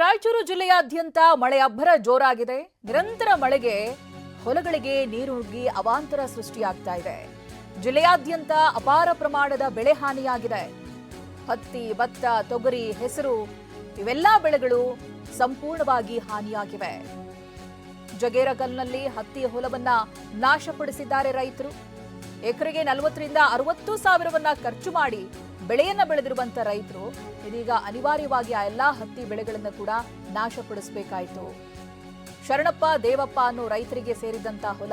ರಾಯಚೂರು ಜಿಲ್ಲೆಯಾದ್ಯಂತ ಮಳೆ ಅಬ್ಬರ ಜೋರಾಗಿದೆ. ನಿರಂತರ ಮಳೆಗೆ ಹೊಲಗಳಿಗೆ ನೀರು ನುಗ್ಗಿ ಅವಾಂತರ ಸೃಷ್ಟಿಯಾಗ್ತಾ ಇದೆ. ಜಿಲ್ಲೆಯಾದ್ಯಂತ ಅಪಾರ ಪ್ರಮಾಣದ ಬೆಳೆ ಹಾನಿಯಾಗಿದೆ. ಹತ್ತಿ, ಭತ್ತ, ತೊಗರಿ, ಹೆಸರು ಇವೆಲ್ಲಾ ಬೆಳೆಗಳು ಸಂಪೂರ್ಣವಾಗಿ ಹಾನಿಯಾಗಿವೆ. ಜಗೇರಕಲ್ನಲ್ಲಿ ಹತ್ತಿ ಹೊಲವನ್ನ ನಾಶಪಡಿಸಿದ್ದಾರೆ ರೈತರು. ಎಕರೆಗೆ ನಲವತ್ತರಿಂದ ಅರವತ್ತು ಸಾವಿರವನ್ನ ಖರ್ಚು ಮಾಡಿ ಬೆಳೆಯನ್ನ ಬೆಳೆದಿರುವಂತ ರೈತರು, ಇದೀಗ ಅನಿವಾರ್ಯವಾಗಿ ಆ ಎಲ್ಲಾ ಹತ್ತಿ ಬೆಳೆಗಳನ್ನ ಕೂಡ ನಾಶಪಡಿಸಬೇಕಾಯಿತು. ಶರಣಪ್ಪ, ದೇವಪ್ಪ ಅನ್ನೋ ರೈತರಿಗೆ ಸೇರಿದಂತ ಹೊಲ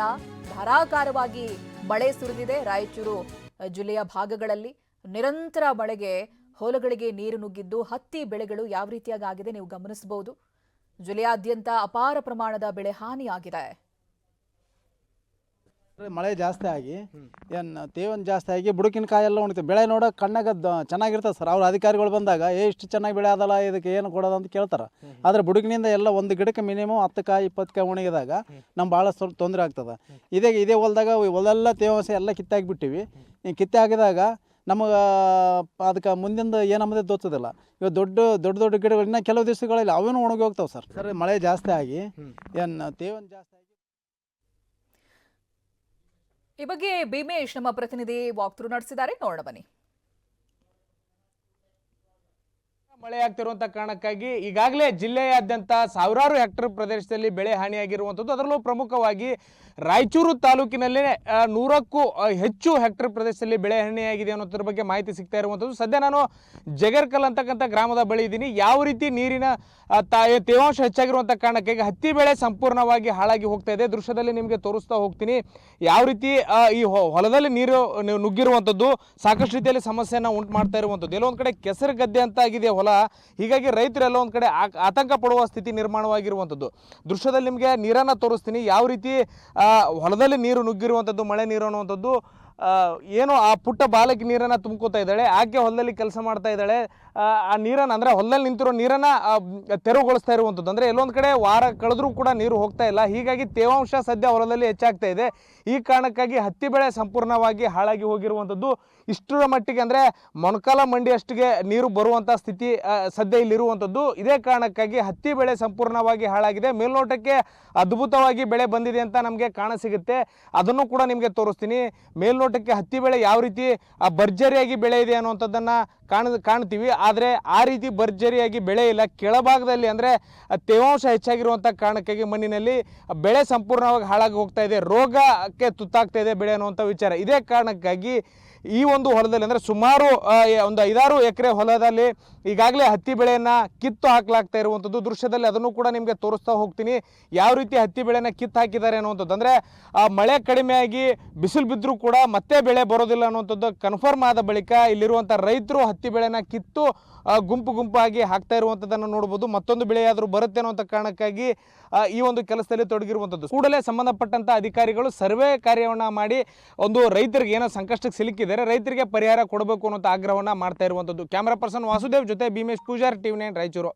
ಧಾರಾಕಾರವಾಗಿ ಮಳೆ ಸುರಿದಿದೆ. ರಾಯಚೂರು ಜಿಲ್ಲೆಯ ಭಾಗಗಳಲ್ಲಿ ನಿರಂತರ ಮಳೆಗೆ ಹೊಲಗಳಿಗೆ ನೀರು ನುಗ್ಗಿದ್ದು ಹತ್ತಿ ಬೆಳೆಗಳು ಯಾವ ರೀತಿಯಾಗಿ ಆಗಿದೆ ನೀವು ಗಮನಿಸಬಹುದು. ಜಿಲ್ಲೆಯಾದ್ಯಂತ ಅಪಾರ ಪ್ರಮಾಣದ ಬೆಳೆ ಹಾನಿಯಾಗಿದೆ. ಮಳೆ ಜಾಸ್ತಿ ಆಗಿ ಏನು ತೇವನ್ ಜಾಸ್ತಿ ಆಗಿ ಬುಡಕಿನ ಕಾಯೆಲ್ಲ ಎಲ್ಲ ಉಣಿತು ಬೆಳೆ ನೋಡ ಕಣ್ಣಾಗ ಚೆನ್ನಾಗಿರ್ತದೆ ಸರ್. ಅವ್ರ ಅಧಿಕಾರಿಗಳು ಬಂದಾಗ ಏ ಇಷ್ಟು ಚೆನ್ನಾಗಿ ಬೆಳೆ ಅದಲ್ಲ ಇದಕ್ಕೆ ಏನು ಕೊಡೋದು? ಅಂತ ಕೇಳ್ತಾರೆ. ಆದರೆ ಬುಡಕಿನಿಂದ ಎಲ್ಲ ಒಂದು ಗಿಡಕ್ಕೆ ಮಿನಿಮಮ್ ಹತ್ತು ಕಾಯಿ ಇಪ್ಪತ್ತು ಕಾಯಿ ಒಣಗಿದಾಗ ನಮ್ಮ ಭಾಳ ಸ್ವಲ್ಪ ತೊಂದರೆ ಆಗ್ತದೆ. ಇದೇ ಇದೇ ಹೊಲದಾಗ ಹೊಲೆಲ್ಲ ತೇವಾಂಶ ಎಲ್ಲ ಕಿತ್ತಾಕಿಬಿಟ್ಟಿವಿ ಕಿತ್ತೆ ಹಾಕಿದಾಗ ನಮಗೆ ಅದಕ್ಕೆ ಮುಂದಿಂದ ಏನಮ್ಮದೇ ಗೊತ್ತದಿಲ್ಲ ಇವಾಗ ದೊಡ್ಡ ದೊಡ್ಡ ದೊಡ್ಡ ಗಿಡಗಳು ಇನ್ನೂ ಕೆಲವು ದಿವಸಗಳಲ್ಲಿ ಅವೇನು ಒಣಗಿ ಹೋಗ್ತಾವೆ ಸರ್. ಸರ್ ಮಳೆ ಜಾಸ್ತಿ ಆಗಿ ಏನು ತೇವನ್ ಜಾಸ್ತಿ ಆಗಿ ಈ ಬಗ್ಗೆ ಭೀಮೇಶ್ ನಮ್ಮ ಪ್ರತಿನಿಧಿ ವಾಕ್ ಥ್ರೂ ನಡೆಸಿದ್ದಾರೆ. ನೋಡೋಣ ಬನ್ನಿ. ಮಳೆ ಆಗ್ತಿರುವಂತ ಕಾರಣಕ್ಕಾಗಿ ಈಗಾಗಲೇ ಜಿಲ್ಲೆಯಾದ್ಯಂತ ಸಾವಿರಾರು ಹೆಕ್ಟರ್ ಪ್ರದೇಶದಲ್ಲಿ ಬೆಳೆ ಹಾನಿಯಾಗಿರುವಂಥದ್ದು. ಅದರಲ್ಲೂ ಪ್ರಮುಖವಾಗಿ ರಾಯಚೂರು ತಾಲೂಕಿನಲ್ಲೇ ನೂರಕ್ಕೂ ಹೆಚ್ಚು ಹೆಕ್ಟರ್ ಪ್ರದೇಶದಲ್ಲಿ ಬೆಳೆ ಹಾನಿಯಾಗಿದೆ ಅನ್ನೋದ್ರ ಬಗ್ಗೆ ಮಾಹಿತಿ ಸಿಗ್ತಾ ಇರುವಂಥದ್ದು. ಸದ್ಯ ನಾನು ಜಗರ್ಕಲ್ ಅಂತಕ್ಕಂಥ ಗ್ರಾಮದ ಬಳಿ ಇದ್ದೀನಿ. ಯಾವ ರೀತಿ ನೀರಿನ ತೇವಾಂಶ ಹೆಚ್ಚಾಗಿರುವಂಥ ಕಾರಣಕ್ಕಾಗಿ ಹತ್ತಿ ಬೆಳೆ ಸಂಪೂರ್ಣವಾಗಿ ಹಾಳಾಗಿ ಹೋಗ್ತಾ ಇದೆ. ದೃಶ್ಯದಲ್ಲಿ ನಿಮಗೆ ತೋರಿಸ್ತಾ ಹೋಗ್ತೀನಿ. ಯಾವ ರೀತಿ ಈ ಹೊಲದಲ್ಲಿ ನೀರು ನುಗ್ಗಿರುವಂಥದ್ದು, ಸಾಕಷ್ಟು ರೀತಿಯಲ್ಲಿ ಸಮಸ್ಯೆಯನ್ನು ಉಂಟು ಮಾಡ್ತಾ ಇರುವಂಥದ್ದು. ಎಲ್ಲೋ ಒಂದು ಕಡೆ ಕೆಸರು ಗದ್ದೆ ಅಂತ ಆಗಿದೆ ಹೊಲ. ಹೀಗಾಗಿ ರೈತರೆಲ್ಲ ಒಂದು ಕಡೆ ಆತಂಕ ಪಡುವ ಸ್ಥಿತಿ ನಿರ್ಮಾಣವಾಗಿರುವಂಥದ್ದು. ದೃಶ್ಯದಲ್ಲಿ ನಿಮಗೆ ನೀರನ್ನು ತೋರಿಸ್ತೀನಿ. ಯಾವ ರೀತಿ ಹೊಲದಲ್ಲಿ ನೀರು ನುಗ್ಗಿರುವಂಥದ್ದು ಮಳೆ ನೀರು ಅನ್ನುವಂಥದ್ದು ಏನು ಆ ಪುಟ್ಟ ಬಾಲಕಿ ನೀರನ್ನು ತುಂಬ್ಕೋತಾ ಇದ್ದಾಳೆ ಆಕೆ ಹೊಲದಲ್ಲಿ ಕೆಲಸ ಮಾಡ್ತಾ ಇದ್ದಾಳೆ ಆ, ನೀರನ್ನು ಅಂದರೆ ಹೊಲದಲ್ಲಿ ನಿಂತಿರೋ ನೀರನ್ನು ತೆರವುಗೊಳಿಸ್ತಾ ಇರುವಂಥದ್ದು. ಅಂದರೆ ಎಲ್ಲೊಂದು ಕಡೆ ವಾರ ಕಳೆದ್ರೂ ಕೂಡ ನೀರು ಹೋಗ್ತಾ ಇಲ್ಲ. ಹೀಗಾಗಿ ತೇವಾಂಶ ಸದ್ಯ ಹೊಲದಲ್ಲಿ ಹೆಚ್ಚಾಗ್ತಾ ಇದೆ. ಈ ಕಾರಣಕ್ಕಾಗಿ ಹತ್ತಿ ಬೆಳೆ ಸಂಪೂರ್ಣವಾಗಿ ಹಾಳಾಗಿ ಹೋಗಿರುವಂಥದ್ದು. ಇಷ್ಟರ ಮಟ್ಟಿಗೆ ಅಂದರೆ ಮೊಣಕಾಲ ಮಂಡಿಯಷ್ಟಿಗೆ ನೀರು ಬರುವಂಥ ಸ್ಥಿತಿ ಸದ್ಯ ಇಲ್ಲಿರುವಂಥದ್ದು. ಇದೇ ಕಾರಣಕ್ಕಾಗಿ ಹತ್ತಿ ಬೆಳೆ ಸಂಪೂರ್ಣವಾಗಿ ಹಾಳಾಗಿದೆ. ಮೇಲ್ನೋಟಕ್ಕೆ ಅದ್ಭುತವಾಗಿ ಬೆಳೆ ಬಂದಿದೆ ಅಂತ ನಮಗೆ ಕಾಣಸಿಗುತ್ತೆ ಅದನ್ನು ಕೂಡ ನಿಮಗೆ ತೋರಿಸ್ತೀನಿ. ಮೇಲ್ನೋಟಕ್ಕೆ ಹತ್ತಿ ಬೆಳೆ ಯಾವ ರೀತಿ ಭರ್ಜರಿಯಾಗಿ ಬೆಳೆ ಇದೆ ಅನ್ನುವಂಥದ್ದನ್ನು ಕಾಣ, ಕಾಣ್ತೀವಿ. ಆದರೆ ಆ ರೀತಿ ಭರ್ಜರಿಯಾಗಿ ಬೆಳೆ ಇಲ್ಲ. ಕೆಳಭಾಗದಲ್ಲಿ ಅಂದರೆ ತೇವಾಂಶ ಹೆಚ್ಚಾಗಿರುವಂಥ ಕಾರಣಕ್ಕಾಗಿ ಮಣ್ಣಿನಲ್ಲಿ ಬೆಳೆ ಸಂಪೂರ್ಣವಾಗಿ ಹಾಳಾಗಿ ಹೋಗ್ತಾ ಇದೆ. ರೋಗಕ್ಕೆ ತುತ್ತಾಗ್ತಾ ಇದೆ ಬೆಳೆ ಅನ್ನುವಂಥ ವಿಚಾರ. ಇದೇ ಕಾರಣಕ್ಕಾಗಿ ಈ ಒಂದು ಹೊಲದಲ್ಲಿ, ಅಂದರೆ ಸುಮಾರು ಒಂದು ಐದಾರು ಎಕರೆ ಹೊಲದಲ್ಲಿ ಈಗಾಗಲೇ ಹತ್ತಿ ಬೆಳೆಯನ್ನು ಕಿತ್ತು ಹಾಕಲಾಗ್ತಾ ಇರುವಂಥದ್ದು ದೃಶ್ಯದಲ್ಲಿ ಅದನ್ನು ಕೂಡ ನಿಮಗೆ ತೋರಿಸ್ತಾ ಹೋಗ್ತೀನಿ. ಯಾವ ರೀತಿ ಹತ್ತಿ ಬೆಳೆಯನ್ನು ಕಿತ್ತು ಹಾಕಿದ್ದಾರೆ ಅನ್ನುವಂಥದ್ದು. ಅಂದರೆ ಮಳೆ ಕಡಿಮೆಯಾಗಿ ಬಿಸಿಲು ಬಿದ್ದರೂ ಕೂಡ ಮತ್ತೆ ಬೆಳೆ ಬರೋದಿಲ್ಲ ಅನ್ನುವಂಥದ್ದು ಕನ್ಫರ್ಮ್ ಆದ ಬಳಿಕ ಇಲ್ಲಿರುವಂಥ ರೈತರು ಹತ್ತಿ ಬೆಳೆನ ಕಿತ್ತು ಗುಂಪು ಗುಂಪಾಗಿ ಹಾಕ್ತಾ ಇರುವಂಥದ್ದನ್ನು ನೋಡ್ಬೋದು. ಮತ್ತೊಂದು ಬೆಳೆಯಾದರೂ ಬರುತ್ತೆ ಅನ್ನುವಂಥ ಕಾರಣಕ್ಕಾಗಿ ಈ ಒಂದು ಕೆಲಸದಲ್ಲಿ ತೊಡಗಿರುವಂಥದ್ದು. ಕೂಡಲೇ ಸಂಬಂಧಪಟ್ಟಂಥ ಅಧಿಕಾರಿಗಳು ಸರ್ವೆ ಕಾರ್ಯವನ್ನು ಮಾಡಿ, ಒಂದು ರೈತರಿಗೆ ಏನೋ ಸಂಕಷ್ಟಕ್ಕೆ ಸಿಲುಕಿದ್ದಾರೆ. ರೈತರಿಗೆ ಪರಿಹಾರ ಕೊಡಬೇಕು ಅನ್ನೋ ಆಗ್ರಹವನ್ನು ಮಾಡ್ತಾ ಇರುವಂಥದ್ದು. ಕ್ಯಾಮ್ರಾ ಪರ್ಸನ್ ವಾಸುದೇವ್ ಜೊತೆ ಭೀಮೇಶ್ ಪೂಜಾರ್ ಟಿವಿ ನೈನ್ ರಾಯಚೂರು.